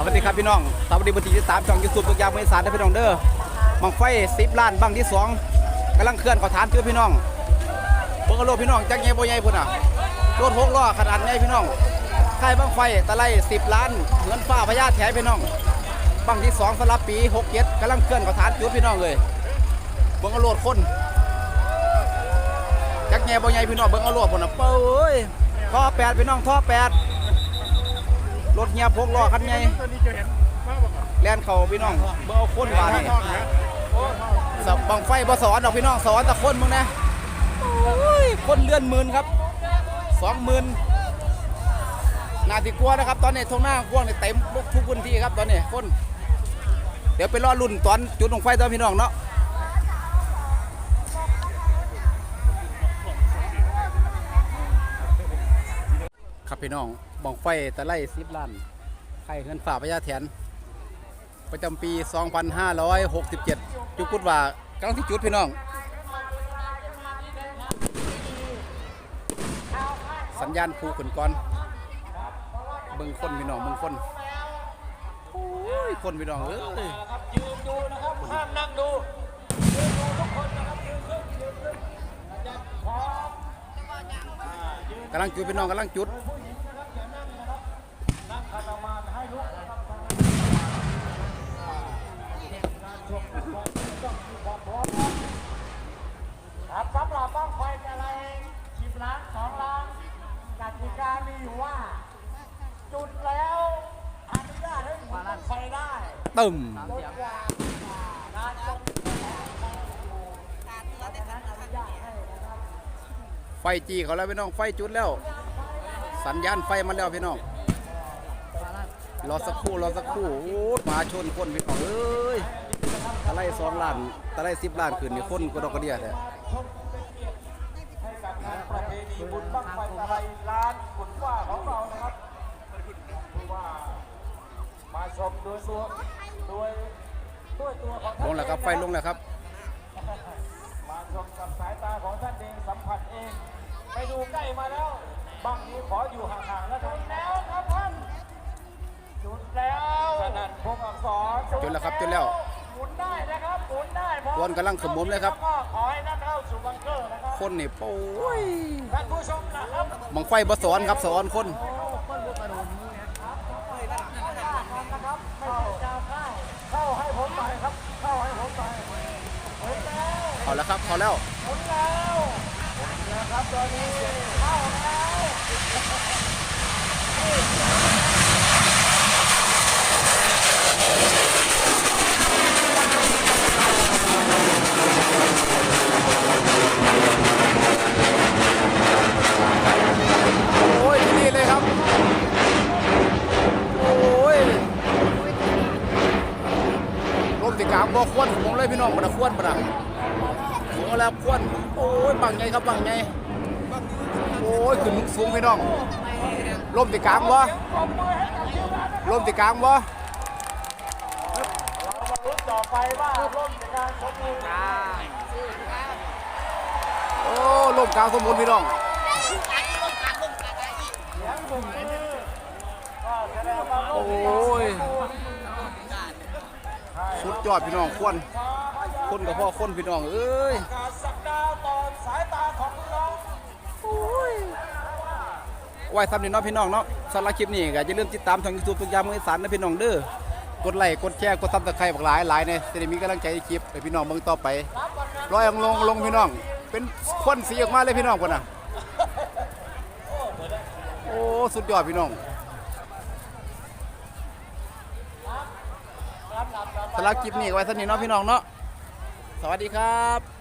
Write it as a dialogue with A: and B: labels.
A: สวัสดีครับพี่น้องสวัสดีบุตรีที่สามช่องยูทูบตัวยางไม่สารนะพี่น้องเด้อบังไฟสิบล้านบังที่สองกำลังเคลื่อนขอฐานเชื่อพี่น้องเบิ่งโลพี่น้องจักใหญ่บ่ใหญ่พุ่นอะรถหกล้อขนาดใหญ่พี่น้องค่ายบังไฟตะไลสิบล้านเหมือนฟ้าพญาแถพี่น้องบังที่สองสำรับปีหกเจ็ดกำลังเคลื่อนขอฐานเชื่อพี่น้องเลยเบิ่งเอาโลดคนจักใหญ่บ่ใหญ่พี่น้องเบิ่งเอาโลดพุ่นอะเป้ยท่อแปดพี่น้องท่อแปด รถเงียบหกล้อคันใหญ่
B: ตัวนี้จะเห็นว่าบอกว่า
A: แล่นเขาพี่น้องเบิ่งเอาคนบาดนี่สบังไฟบ่สอนดอกพี่น้องสอนต่คนมึงนะโอ้ยคนเลื่อนหมื่นครับสองหมื่นนาทีกลัวนะครับ ตอนนี้ทงหน้ากว้างนี่เต็มทุกพื้นที่ครับตอนนี้คน เดี๋ยวไปรอรุ่นตอนจุดลงไฟตอนพี่น้องเนาะครับพี่น้อง บังไฟตะไลสิบล้านไข่เงินฝ่าพญาแถน ประจำปี 2567 จุกุดว่ากำลังที่จุดพี่น้อง สัญญาณผูขึ้นก่อนเบิ่งคนพี่น้องเบิ่งคนโอ้ยคนพี่น้องเอ้ย
B: ยืนดูนะครับห้ามนั่งดูยืนดูทุกคนนะครับยืนขึ้นยืนขึ้นจะพร้อ
A: กำลังจุดพี่น้องกำลังจุด
B: นั่งขัดสมาธิให้ลุกนะครับการชมฟุตบอลต้องมีความพร้อม ครับสำหรับบ้างไฟจะอะไรสิบล้านสองล้านกติกามีอยู่ว่า จุดแล้วอนุญาตให้หมุนบ้างไฟได้
A: ตึม
B: จนกว่าการชมเพราะฉะนั้นอนุญาตให้นะครับ
A: ไฟจีเขาแล้วพี่น้องไฟจุดแล้ว สัญญาณไฟมาแล้วพี่น้องรอสักครู่รอสักครู่โอ้ยหมาชนคนพี่น้องเอ้ยตะไลสองล้านตะไลสิบล้านขึ้นนี่คนก็ดอกกระเดียแท้
B: ให้ บุญบั้งไฟตะไลล้านบุญว่าของเรานะครับคือว่ามาชมโดยตัวโดยด้วยตัวของ
A: ล
B: ท่าน
A: งแล้วครับไฟลงแล้วครับ
B: มาชมกับสายตาของท่านเองสัมผัสเอง ไปดูใกล้มาแล้วบางนี้ขออยู่ห่างๆแล้วจุดแล้วครับท่านจุดแล้วขนาดพงอักษร
A: จุดแล้วครับจุดแล้ว
B: บหมุนได้พร้อม
A: ควนกำลังขมุนเลยครับ
B: แล้วก็ขอให้ท่านเข้าสู่บังเกอร์นะครับ
A: คนนี่โอ้ย
B: ท่านผู้ชมนะครับ
A: บังไฟบ่สอนครับสอนคน
B: นะครับไม่ใช่จะเข้าเข้าให้ผมหน่อยครับเข้าให้ผมหน่อยหมุนแล้ว
A: เขาแล้วครับเขาแล้ว
B: หมุนแล้วหมุนแล้วครับตอนนี้เข้าแล้ว
A: โอ้ยที่นี่เลยครับ โอ้ยลมติกลาง บ่ควนผมเลยพี่น้องบ่ได้ควนบ่ได้สูงแล้วควนโอ้ยบังใหญ่ครับบังใหญ่โอ้ยขึ้นสูงพี่น้องลมติกลางบ่ลมติกลางบ่
B: ต่อไปว่าร่มในการชมวิว
A: โอ้ลมกลางสมบูรณ์พี่น้องโอ้ สุดยอดพี่น้องควนคนกับพ่อคนพี่น้องเอ้ย
B: การสักดาวต่อสายตาของน้อง
A: ไว้ทำนี่เนาะพี่น้องเนาะสำหรับคลิปนี้ก็อย่าลืมติดตามทาง YouTube ทุกอยางมือสารนะพี่น้องเด้อกดไลค์กดแชร์กดซับสไครต์บักหลายหลายเนี่ยจะได้มีกำลังใจในคลิปให้พี่น้องเบิ่งต่อไปร้อยองลงลงพี่น้อง เป็นควันสีออกมาเลยพี่น้องคนน่ะโอ้สุดยอดพี่น้อง สำหรับคลิปนี้ไว้สนี้เนาะพี่น้องเนาะสวัสดีครับ